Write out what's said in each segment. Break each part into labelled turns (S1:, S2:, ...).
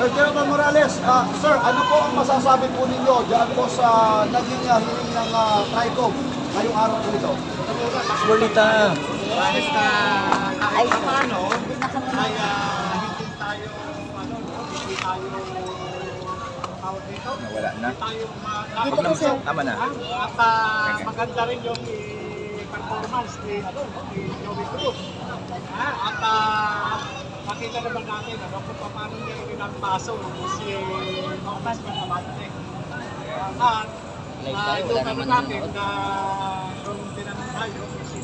S1: Sir General Morales, ah, sir, ano po ang masasabi po ninyo dyan po sa naging ah, hiling ng uh, TRICOM ngayong araw po ito?
S2: Lolita.
S3: Ayos na kahit pa paano, ay hindi tayo, ano, hindi tayo, tawag dito,
S2: Nawala na.
S3: hindi tayo ma-
S2: tama na.
S3: At ah, maganda rin yung performance ni, ano, ni Joey Cruz. Ah, at ah, makita naman natin ano, kung paano niya rin ang paso si. At
S2: Like
S3: ah,
S2: tayo,
S3: ito
S2: wala
S3: kami
S2: naman
S3: natin na kung tinanong tayo, kasi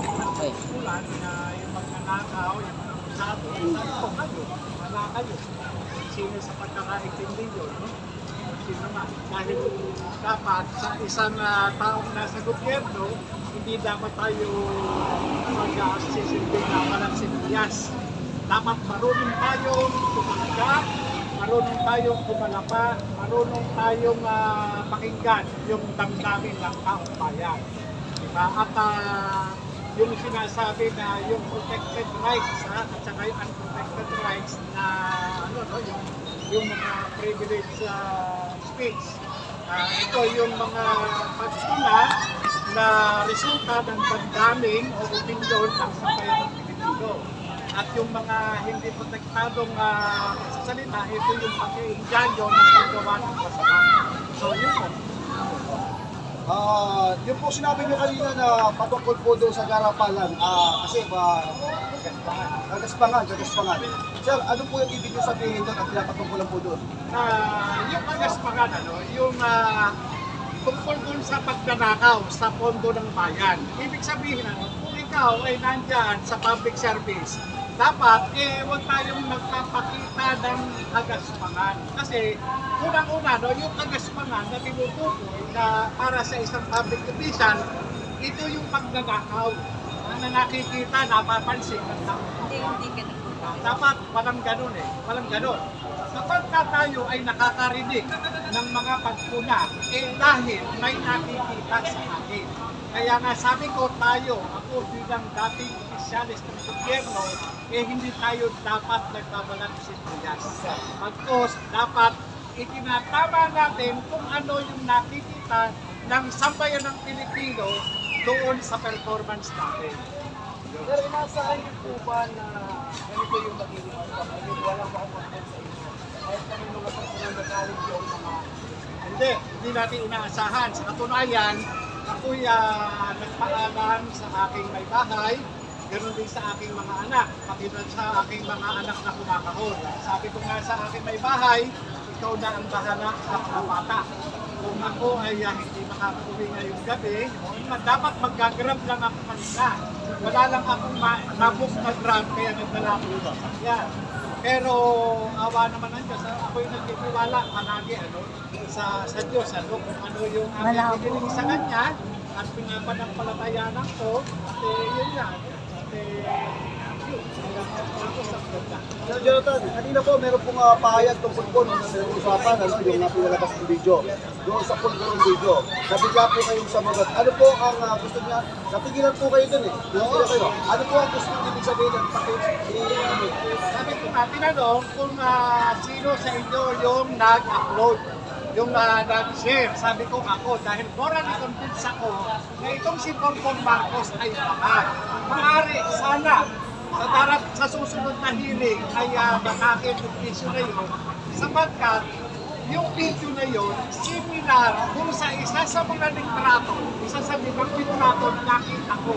S3: kulan na yung mga nakaw, yung mga usado, sabi ko kayo, wala kayo. Sino sa pagkakaintindi yun, no? Sino naman? Dahil dapat sa isang ah, taong nasa gobyerno, hindi dapat tayo mag-asisilbi na walang siniyas. Dapat marunong tayong tumanggap, marunong tayong kumalapa, marunong tayong ah, pakinggan yung damdamin ng taong bayan. Diba? At ah, yung sinasabi na yung protected rights ha, at saka yung unprotected rights na ano no yung yung mga privilege ah, speech. Ah, ito yung mga pagtuna na resulta ng damdamin o opinion ng sambayan ng Pilipino. At yung mga hindi protektadong uh, salita, ito yung pag-iinganyo ng paggawa ng masama. So yun po.
S1: Ah, yung po sinabi niyo kanina na patungkol po doon sa garapalan, ah, kasi ba, kagaspangan, kagaspangan. Sir, ano po yung ibig niyo sabihin doon at pinapatungkulan po doon?
S3: Ah, yung kagaspangan, ano, yung uh, tungkol dun sa pagdanakaw sa pondo ng bayan. Ibig sabihin, ano, kung ikaw ay nandyan sa public service, dapat eh huwag tayong magpapakita ng kagaspangan. Kasi unang-una, no, yung kagaspangan na tinutukoy na para sa isang public official, ito yung pagdanakaw na nakikita, napapansin ng tao.
S4: Hindi, hindi ka nagpunta.
S3: Dapat walang ganun eh. Walang ganun. Kapag ka tayo ay nakakarinig ng mga pagpuna, eh dahil may nakikita sa akin. Kaya nga sabi ko tayo, ako bilang dating opisyalis ng gobyerno, eh hindi tayo dapat nagbabalat sa sibuyas. Pagkos, dapat itinatama natin kung ano yung nakikita ng sambayan ng Pilipino doon sa performance natin.
S5: Pero inaasahan niyo po ba na ganito yung magiging outcome? I mean, wala pa akong content sa inyo. Kahit kami mga galing yung mga
S3: Hindi, hindi natin inaasahan. Sa katunayan, ako'y ah, nagpaalam sa aking may bahay, ganoon din sa aking mga anak, pati na sa aking mga anak na kumakahon. Sabi ko nga sa aking may bahay, ikaw na ang bahala sa mga bata. Kung ako ay ah, hindi makakauwi ngayong gabi, dapat mag-grab lang ako kanina. Wala lang akong ma- mabook na grab, kaya nagdala ako sa sasakyan. Pero awa naman ng Diyos, ah, ako'y nagtitiwala palagi ano, sa, sa Diyos, ano, kung ano yung aming piniling sa Kanya, at pinapanampalatayanan ko, at eh, yun yan. At eh, yun, tapos ang ganda.
S1: Sir Jonathan, kanina po meron pong uh, pahayag tungkol po nung usapan ano, yung uh, pinalabas ng video. Doon sa pondo ng video. Nabigla po kayong samugot. Ano po ang ah, gusto niya? Napigilan po kayo dun eh. Oo. kayo. Ano po ang gusto niya sabihin ng paki... i-
S3: Sabi ko nga, tinanong kung ah, sino sa inyo yung nag-upload, yung uh, nag-share. Sabi ko ako, dahil morally convinced ako na itong si Bongbong Marcos ay baka. Maaari, sana, sa darap sa susunod na hearing ay uh, makakit yung issue na yun sapagkat yung video na yun, similar kung sa isa sa mga litrato, isa sa mga litrato na nakita ko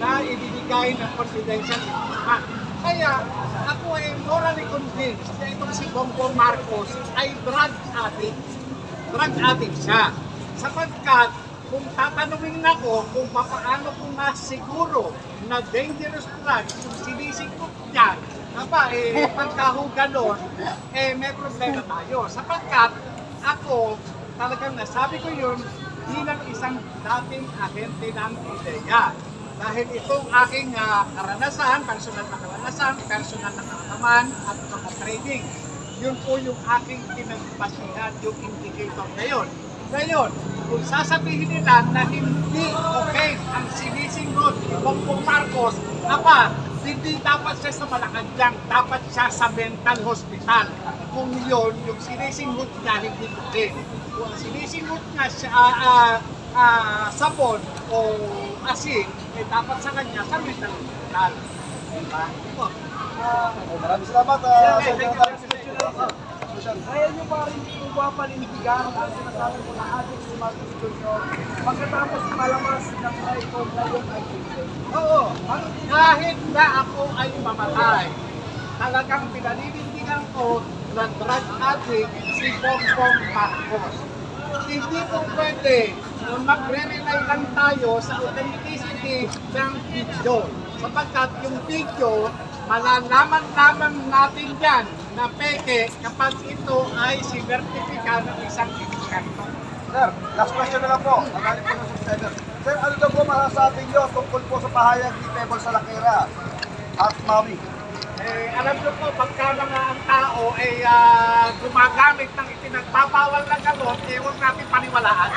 S3: na ibibigay ng confidential information. Kaya ako ay morally convinced na itong si Bongbong Marcos ay drug addict. Drug addict siya. Sapagkat kung tatanungin ako kung paano ko na siguro na dangerous drugs yung sinisikot niya, Aba, eh, pagka ho ganon, eh, may problema tayo. Sapagkat ako, talagang nasabi ko yun bilang isang dating ahente ng IDEA. Dahil itong aking ah, karanasan, personal na karanasan, personal na karanaman, at mga training, yun po yung aking pinagbasihan, yung indicator na yun. Ngayon, kung sasabihin nila na hindi okay ang sinisingot ni Bongbong Marcos, apa, hindi dapat siya sa Malacanang, dapat siya sa mental hospital. Kung yun, yung sinisinghot niya, hindi pwede. Kung sinisinghot niya siya, ah, ah, ah, sabon o asin, eh dapat sa kanya sa mental hospital.
S1: Maraming salamat.
S5: Kaya nyo ba rin po ba panindigan ang sinasabi ko na ating si Marcos Jr. pagkatapos malamas ng icon na yung icon?
S3: Oo, kahit na ako ay mamatay, talagang pinaninindigan ko na drug addict si Bongbong Marcos. Hindi po pwede na magre-rely lang tayo sa authenticity ng video. Sapagkat yung video, malalaman lamang natin yan na peke kapag ito ay sinertifika ng isang eksperto.
S1: Sir, last question na lang po. Magaling po ng subscriber. Sir, ano daw po masasabi niyo tungkol po sa pahayag ni Pebble Salakera at Maui?
S3: Eh, alam nyo po, pagka mga ang tao ay ah, gumagamit ng ipinagbabawal na gamot, eh huwag natin paniwalaan.